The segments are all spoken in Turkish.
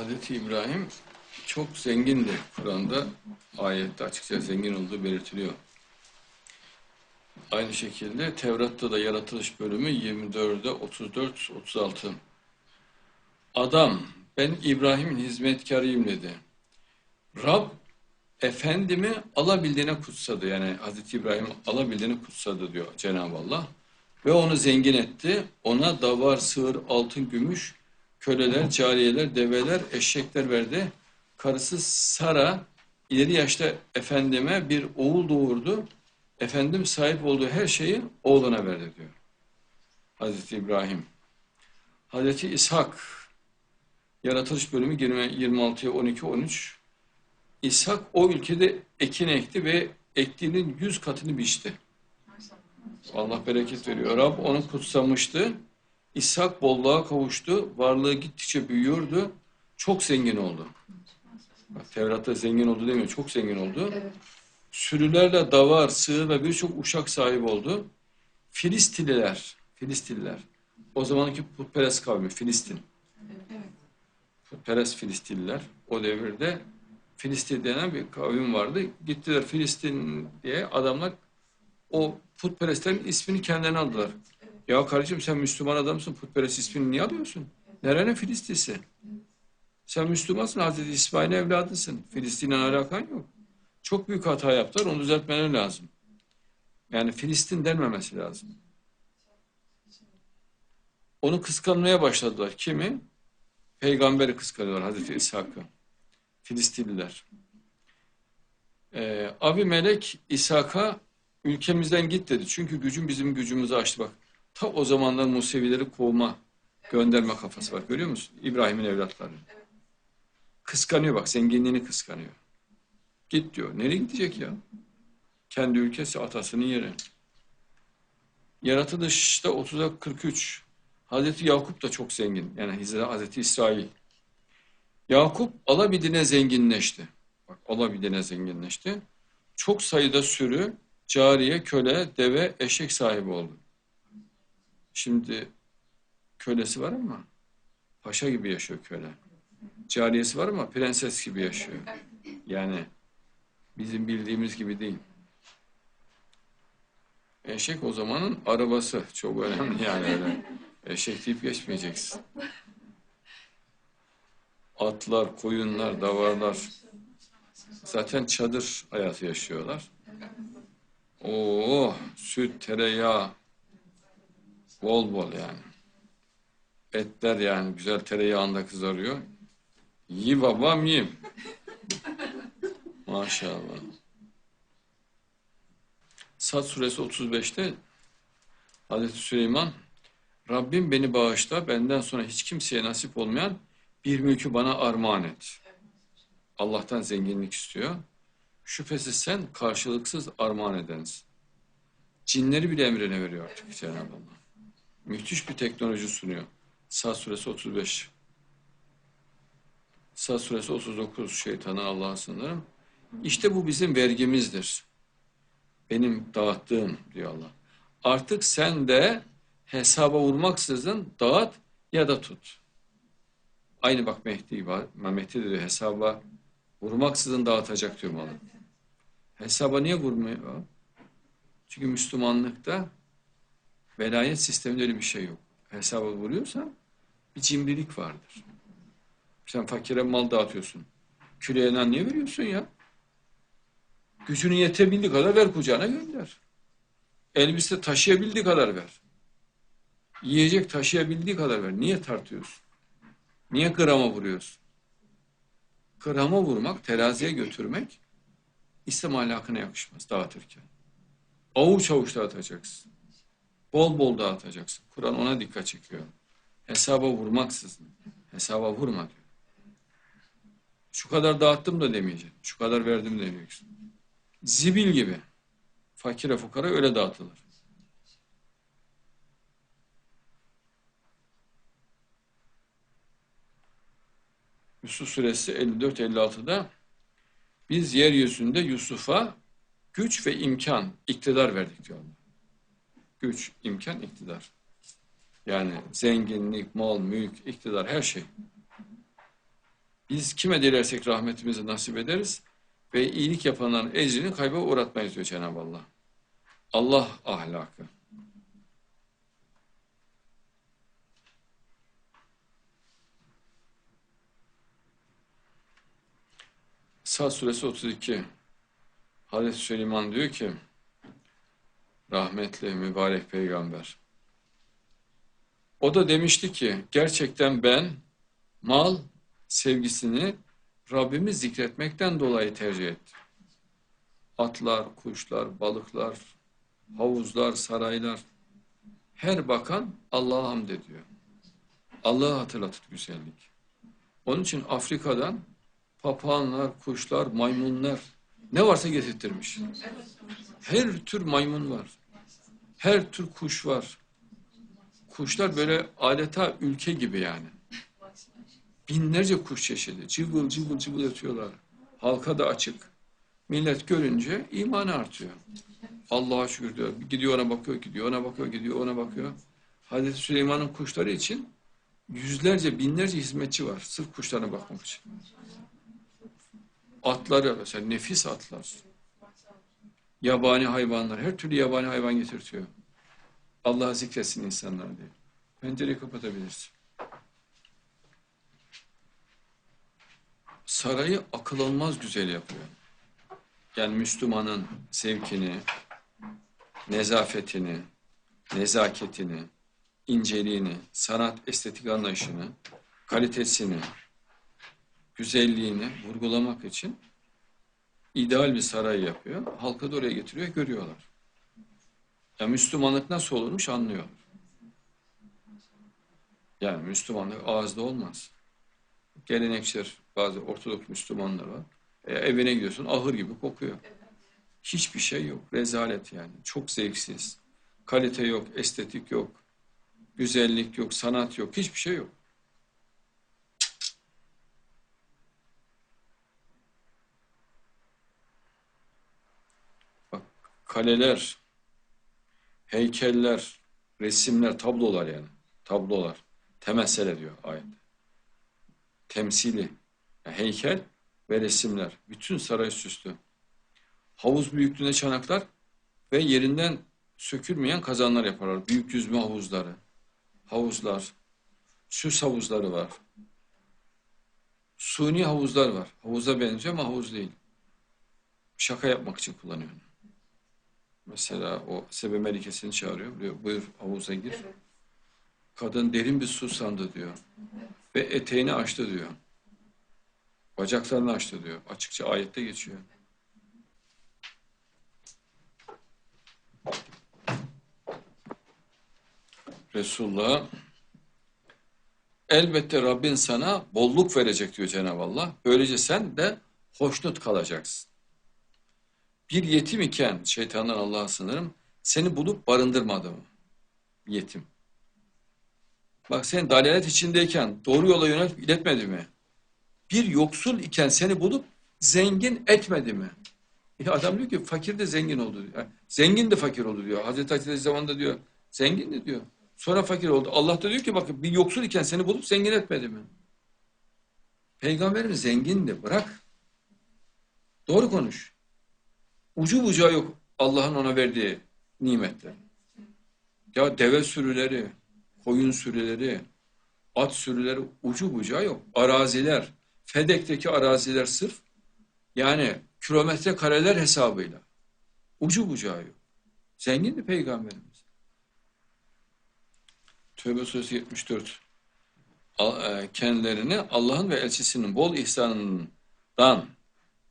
Hazreti İbrahim çok zengindi. Kur'an'da ayette açıkça zengin olduğu belirtiliyor. Aynı şekilde Tevrat'ta da yaratılış bölümü 24'de 34 36. Adam ben İbrahim'in hizmetkarıyım dedi. Rab efendimi alabildiğine kutsadı. Yani Hazreti İbrahim alabildiğine kutsadı diyor Cenab-ı Allah. Ve onu zengin etti. Ona davar, sığır, altın, gümüş, köleler, cariyeler, develer, eşekler verdi. Karısı Sara ileri yaşta efendime bir oğul doğurdu. Efendim sahip olduğu her şeyi oğluna verdi diyor. Hazreti İbrahim. Hazreti İshak yaratılış bölümü 26'ya 12 13 İshak o ülkede ekin ekti ve ektiğinin yüz katını biçti. Allah bereket veriyor. Rab onu kutsamıştı. İshak bolluğa kavuştu. Varlığı gittikçe büyüyordu. Çok zengin oldu. Bak, Tevrat'ta zengin oldu demiyor. Çok zengin oldu. Evet. Sürülerle davar, sığır ve birçok uşak sahibi oldu. Filistililer, Filistililer. O zamanki putperest kavmi Filistin. Evet. Putperest Filistililer. O devirde Filistin denen bir kavim vardı. Gittiler Filistin diye adamlar o putperestlerin ismini kendilerine aldılar. Ya kardeşim sen Müslüman adamsın putperest ismini niye alıyorsun? Nerenin Filistisi? Sen Müslümansın Hazreti İsmail'in evladısın. Filistin'le alakan yok. Çok büyük hata yaptılar onu düzeltmeleri lazım. Yani Filistin denmemesi lazım. Onu kıskanmaya başladılar. Kimi? Peygamberi kıskanıyorlar Hazreti İshak'ı. Filistinliler. Ee, Abi Melek İshak'a ülkemizden git dedi. Çünkü gücün bizim gücümüzü aştı bak. Ta o zamanlar Musevileri kovma, gönderme kafası var. Görüyor musun? İbrahim'in evlatları. Kıskanıyor bak, zenginliğini kıskanıyor. Git diyor. Nereye gidecek ya? Kendi ülkesi, atasının yeri. Yaratılışta 30'a 43. Hazreti Yakup da çok zengin. Yani Hazreti İsrail. Yakup alabildiğine zenginleşti. Bak alabildiğine zenginleşti. Çok sayıda sürü, cariye, köle, deve, eşek sahibi oldu. Şimdi kölesi var ama paşa gibi yaşıyor köle. Cariyesi var ama prenses gibi yaşıyor. Yani bizim bildiğimiz gibi değil. Eşek o zamanın arabası. Çok önemli yani öyle. Eşek deyip geçmeyeceksin. Atlar, koyunlar, davarlar. Zaten çadır hayatı yaşıyorlar. Oo, süt, tereyağı. Bol bol yani. Etler yani güzel tereyağında kızarıyor. Yi babam yiyeyim. Maşallah. Sad suresi 35'te Hazreti Süleyman Rabbim beni bağışla benden sonra hiç kimseye nasip olmayan bir mülkü bana armağan et. Allah'tan zenginlik istiyor. Şüphesiz sen karşılıksız armağan edensin. Cinleri bile emrine veriyor artık Cenab-ı Allah. Müthiş bir teknoloji sunuyor. Sad suresi 35. Sad suresi 39 şeytanı Allah'a sınırım. İşte bu bizim vergimizdir. Benim dağıttığım diyor Allah. Artık sen de hesaba vurmaksızın dağıt ya da tut. Aynı bak Mehdi var. Mehdi diyor hesaba vurmaksızın dağıtacak diyor malı. Hesaba niye vurmuyor? Çünkü Müslümanlıkta velayet sisteminde öyle bir şey yok. Hesaba vuruyorsan bir cimrilik vardır. Sen fakire mal dağıtıyorsun. Küleyene niye veriyorsun ya? Gücünün yetebildiği kadar ver kucağına gönder. Elbise taşıyabildiği kadar ver. Yiyecek taşıyabildiği kadar ver. Niye tartıyorsun? Niye grama vuruyorsun? Grama vurmak, teraziye götürmek İslam ahlakına yakışmaz dağıtırken. Avuç avuç dağıtacaksın. Bol bol dağıtacaksın. Kur'an ona dikkat çekiyor. Hesaba vurmaksızın. Hesaba vurma diyor. Şu kadar dağıttım da demeyeceksin. Şu kadar verdim demeyeceksin. Zibil gibi. Fakire fukara öyle dağıtılır. Yusuf suresi 54-56'da biz yeryüzünde Yusuf'a güç ve imkan, iktidar verdik diyor Allah. Güç, imkan, iktidar. Yani zenginlik, mal, mülk, iktidar her şey. Biz kime dilersek rahmetimizi nasip ederiz ve iyilik yapanların ecrini kayba uğratmayız diyor Cenab-ı Allah. Allah ahlakı. Sad suresi 32. Hazreti Süleyman diyor ki rahmetli mübarek peygamber. O da demişti ki gerçekten ben mal sevgisini Rabbimi zikretmekten dolayı tercih ettim. Atlar, kuşlar, balıklar, havuzlar, saraylar her bakan Allah'a hamd ediyor. Allah'ı hatırlatır güzellik. Onun için Afrika'dan papağanlar, kuşlar, maymunlar ne varsa getirttirmiş. Her tür maymun var. Her tür kuş var. Kuşlar böyle adeta ülke gibi yani. Binlerce kuş çeşidi. Cıvıl cıvıl cıvıl ötüyorlar. Halka da açık. Millet görünce imanı artıyor. Allah'a şükür diyor. Gidiyor ona bakıyor, gidiyor ona bakıyor, gidiyor ona bakıyor. Hazreti Süleyman'ın kuşları için yüzlerce, binlerce hizmetçi var. Sırf kuşlarına bakmak için. Atları mesela nefis atlar. Yabani hayvanlar, her türlü yabani hayvan getirtiyor. Allah'a zikretsin insanlar diye. Pencereyi kapatabilirsin. Sarayı akıl almaz güzel yapıyor. Yani Müslümanın zevkini, nezafetini, nezaketini, inceliğini, sanat estetik anlayışını, kalitesini, güzelliğini vurgulamak için ideal bir saray yapıyor. Halkı da oraya getiriyor, görüyorlar. Ya Müslümanlık nasıl olurmuş anlıyorlar. Yani Müslümanlık ağızda olmaz. Gelenekçiler, bazı Ortodoks Müslümanlar var. E, evine gidiyorsun ahır gibi kokuyor. Hiçbir şey yok. Rezalet yani. Çok zevksiz. Kalite yok, estetik yok. Güzellik yok, sanat yok. Hiçbir şey yok. Kaleler, heykeller, resimler, tablolar yani. Tablolar. Temessel ediyor ayet. Temsili. Yani heykel ve resimler. Bütün saray süslü. Havuz büyüklüğünde çanaklar ve yerinden sökülmeyen kazanlar yaparlar. Büyük yüzme havuzları, havuzlar, süs havuzları var. Suni havuzlar var. Havuza benziyor ama havuz değil. Şaka yapmak için kullanıyor. Mesela o sebe melikesini çağırıyor. Diyor, buyur havuza gir. Kadın derin bir su sandı diyor. Ve eteğini açtı diyor. Bacaklarını açtı diyor. Açıkça ayette geçiyor. Resulullah elbette Rabbin sana bolluk verecek diyor Cenab-ı Allah. Böylece sen de hoşnut kalacaksın. Bir yetim iken şeytandan Allah'a sınırım seni bulup barındırmadı mı? Yetim. Bak sen dalalet içindeyken doğru yola yönelt iletmedi mi? Bir yoksul iken seni bulup zengin etmedi mi? E adam diyor ki fakir de zengin oldu. Yani zengin de fakir oldu diyor. Hazreti Hatice zamanında diyor zengin de diyor. Sonra fakir oldu. Allah da diyor ki bakın bir yoksul iken seni bulup zengin etmedi mi? Peygamberimiz zengindi. Bırak. Doğru konuş. Ucu bucağı yok Allah'ın ona verdiği nimetler. Ya deve sürüleri, koyun sürüleri, at sürüleri ucu bucağı yok. Araziler, Fedek'teki araziler sırf yani kilometre kareler hesabıyla. Ucu bucağı yok. Zengindi peygamberimiz. Tövbe suresi 74. Al- e, Kendilerini Allah'ın ve elçisinin bol ihsanından,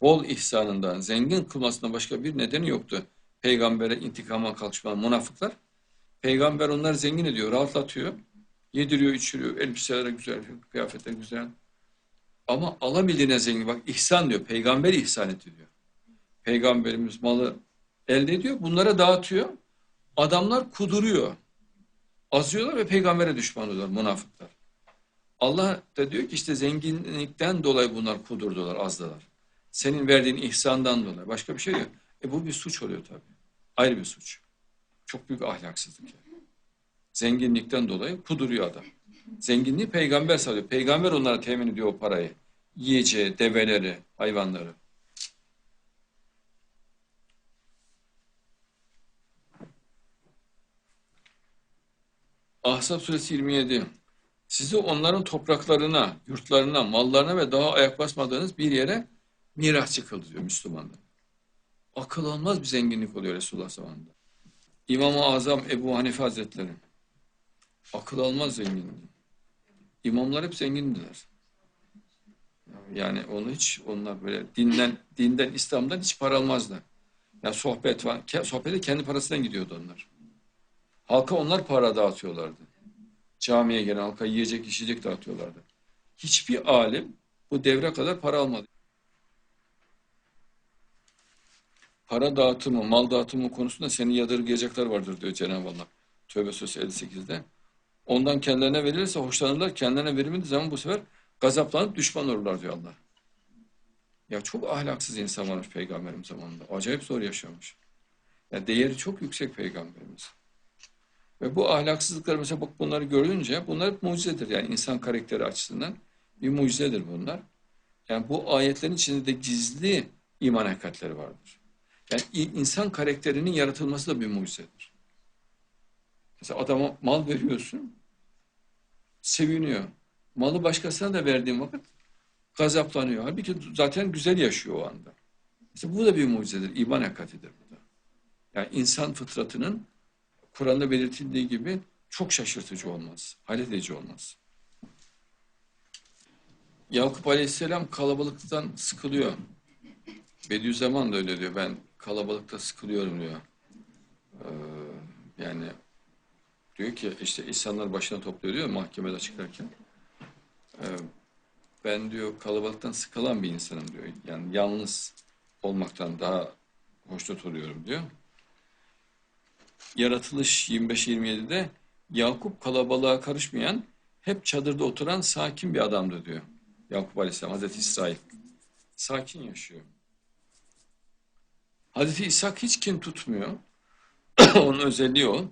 bol ihsanından zengin kılmasına başka bir nedeni yoktu. Peygambere intikama kalkışman münafıklar. Peygamber onları zengin ediyor, rahatlatıyor. Yediriyor, içiriyor, elbiseleri güzel, kıyafetler güzel. Ama alabildiğine zengin. Bak ihsan diyor. Peygamber ihsan etti. Peygamberimiz malı elde ediyor. Bunlara dağıtıyor. Adamlar kuduruyor. Azıyorlar ve peygambere düşman oluyorlar münafıklar. Allah da diyor ki işte zenginlikten dolayı bunlar kudurdular, azdılar. Senin verdiğin ihsandan dolayı. Başka bir şey yok. E bu bir suç oluyor tabii. Ayrı bir suç. Çok büyük ahlaksızlık yani. Zenginlikten dolayı kuduruyor adam. Zenginliği peygamber sağlıyor. Peygamber onlara temin ediyor o parayı. yiyeceği, develeri, hayvanları. Ahzab suresi 27. Sizi onların topraklarına, yurtlarına, mallarına ve daha ayak basmadığınız bir yere mirasçı kıldı diyor Müslümanlar. Akıl almaz bir zenginlik oluyor Resulullah zamanında. İmam-ı Azam Ebu Hanife Hazretleri. Akıl almaz zenginliği. İmamlar hep zengindiler. Yani onu hiç onlar böyle dinden, dinden, İslam'dan hiç para almazlar. Ya sohbet var. Sohbete kendi parasından gidiyordu onlar. Halka onlar para dağıtıyorlardı. Camiye gelen halka yiyecek, içecek dağıtıyorlardı. Hiçbir alim bu devre kadar para almadı. Para dağıtımı, mal dağıtımı konusunda seni yadırgayacaklar vardır diyor Cenab-ı Allah. Tövbe Suresi 58'de. Ondan kendilerine verilirse hoşlanırlar. Kendilerine verilmediği zaman bu sefer gazaplanıp düşman olurlar diyor Allah. Ya çok ahlaksız insan varmış peygamberim zamanında. Acayip zor yaşamış. Ya değeri çok yüksek peygamberimiz. Ve bu ahlaksızlıklar mesela bak bunları görünce bunlar hep mucizedir. Yani insan karakteri açısından bir mucizedir bunlar. Yani bu ayetlerin içinde de gizli iman hakikatleri vardır. Yani insan karakterinin yaratılması da bir mucizedir. Mesela adama mal veriyorsun, seviniyor. Malı başkasına da verdiğin vakit gazaplanıyor. Halbuki zaten güzel yaşıyor o anda. Mesela bu da bir mucizedir, iman hakikatidir bu da. Yani insan fıtratının Kur'an'da belirtildiği gibi çok şaşırtıcı olmaz, hayret edici olmaz. Yakup Aleyhisselam kalabalıktan sıkılıyor. Bediüzzaman da öyle diyor. Ben kalabalıkta sıkılıyorum diyor. Ee, yani diyor ki işte insanlar başına topluyor diyor mahkemede çıkarken. Ee, ben diyor kalabalıktan sıkılan bir insanım diyor. Yani yalnız olmaktan daha hoşnut oluyorum diyor. Yaratılış 25-27'de Yakup kalabalığa karışmayan, hep çadırda oturan sakin bir adamdı diyor. Yakup Aleyhisselam, Hazreti İsrail. Sakin yaşıyor. Hazreti İshak hiç kin tutmuyor. Onun özelliği o.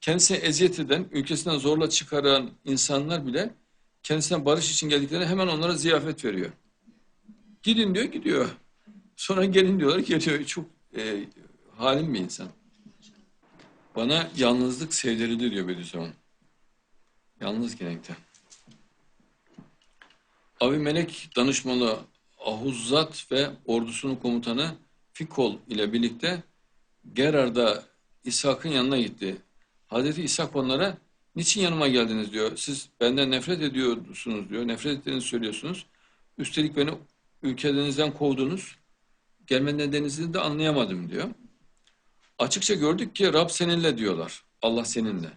Kendisine eziyet eden, ülkesinden zorla çıkaran insanlar bile kendisine barış için geldiklerinde hemen onlara ziyafet veriyor. Gidin diyor, gidiyor. Sonra gelin diyorlar, geliyor. Çok e, halim bir insan. Bana yalnızlık sevdirildi diyor Bediüzzaman. Yalnız genellikle. Avi Melek danışmanı Ahuzzat ve ordusunun komutanı Fikol ile birlikte Gerar'da İshak'ın yanına gitti. Hazreti İshak onlara niçin yanıma geldiniz diyor. Siz benden nefret ediyorsunuz diyor. Nefret ettiğinizi söylüyorsunuz. Üstelik beni ülkenizden kovdunuz. Gelme nedeninizi de anlayamadım diyor. Açıkça gördük ki Rab seninle diyorlar. Allah seninle.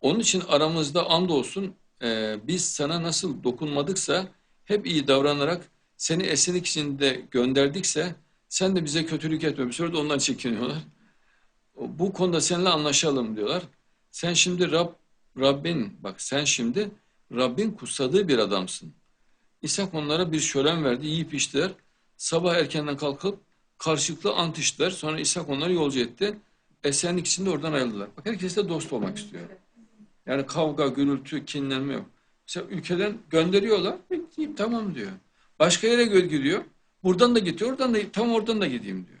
Onun için aramızda andolsun e, biz sana nasıl dokunmadıksa hep iyi davranarak seni esinlik içinde gönderdikse sen de bize kötülük etme. Bir süre de ondan çekiniyorlar. Bu konuda seninle anlaşalım diyorlar. Sen şimdi Rab, Rabbin bak sen şimdi Rabbin kutsadığı bir adamsın. İshak onlara bir şölen verdi, yiyip içtiler. Sabah erkenden kalkıp karşılıklı ant içtiler. Sonra İshak onları yolcu etti. Esenlik içinde oradan ayrıldılar. Bak herkes de dost olmak istiyor. Yani kavga, gürültü, kinlenme yok. Mesela ülkeden gönderiyorlar. Tamam diyor. Başka yere gö- gidiyor. Buradan da gidiyor. Oradan da tam oradan da gideyim diyor.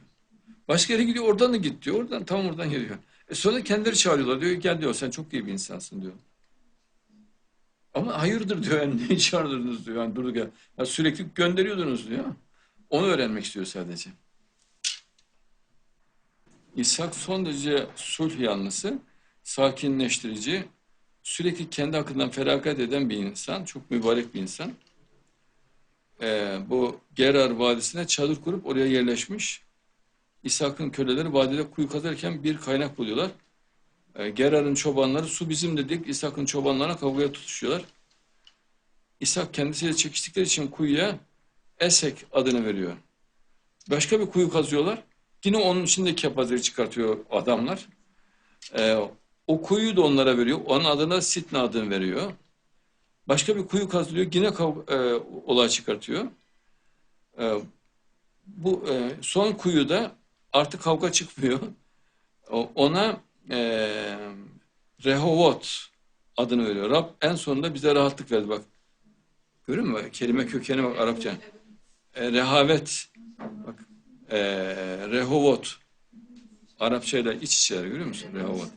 Başka yere gidiyor. Oradan da git diyor. Oradan tam oradan gidiyor. E sonra kendileri çağırıyorlar. Diyor gel diyor sen çok iyi bir insansın diyor. Ama hayırdır diyor yani neyi çağırdınız diyor. Yani durduk ya. ya sürekli gönderiyordunuz diyor. Onu öğrenmek istiyor sadece. İshak son derece sulh yanlısı, sakinleştirici, sürekli kendi hakkından feragat eden bir insan, çok mübarek bir insan. Ee, bu Gerar Vadisi'ne çadır kurup oraya yerleşmiş. İshak'ın köleleri vadide kuyu kazarken bir kaynak buluyorlar. Ee, Gerar'ın çobanları su bizim dedik, İshak'ın çobanlarına kavgaya tutuşuyorlar. İshak kendisiyle çekiştikleri için kuyuya Esek adını veriyor. Başka bir kuyu kazıyorlar. Yine onun içinde kepazelik çıkartıyor adamlar. Ee, o kuyuyu da onlara veriyor. Onun adına Sitna adını veriyor. Başka bir kuyu kazılıyor. Yine kav- e, olay çıkartıyor. Ee, bu e, son kuyuda artık kavga çıkmıyor. Ona e, Rehovot adını veriyor. Rab en sonunda bize rahatlık verdi bak. Görüyor musun? Kelime kökeni bak Arapça. E, rehavet. Bak. E, rehovot. Arapçayla iç içeler görüyor musun? Rehovot.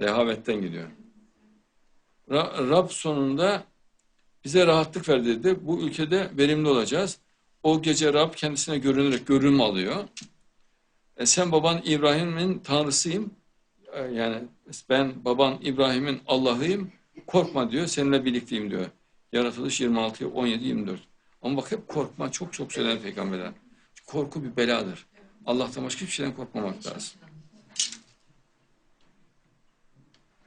Rehavetten gidiyor. Ra- Rab sonunda bize rahatlık verdi dedi. Bu ülkede verimli olacağız. O gece Rab kendisine görünerek görünüm alıyor. E sen baban İbrahim'in tanrısıyım. E, yani ben baban İbrahim'in Allah'ıyım. Korkma diyor. Seninle birlikteyim diyor. Yaratılış 26, 17, 24. Ama bak hep korkma çok çok söylenir peygamberler. Korku bir beladır. Allah'tan başka hiçbir şeyden korkmamak lazım.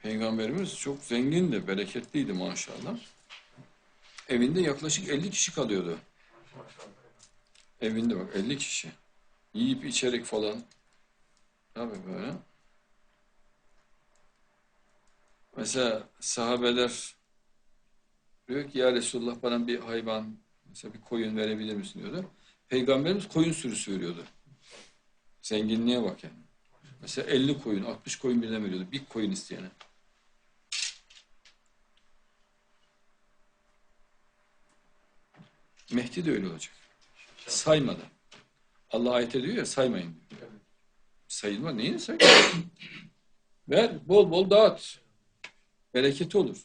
Peygamberimiz çok zengindi, bereketliydi maşallah. Evinde yaklaşık 50 kişi kalıyordu. Evinde bak 50 kişi. Yiyip içerek falan. Tabii böyle. Mesela sahabeler diyor ki ya Resulullah bana bir hayvan, mesela bir koyun verebilir misin diyordu. Peygamberimiz koyun sürüsü veriyordu. Zenginliğe bak yani. Mesela 50 koyun, 60 koyun birden veriyordu. Bir koyun isteyene. Mehdi de öyle olacak. Saymadan. Allah ayet ediyor ya saymayın diyor. Sayılma. Neyini say? Ver. Bol bol dağıt. Bereketi olur.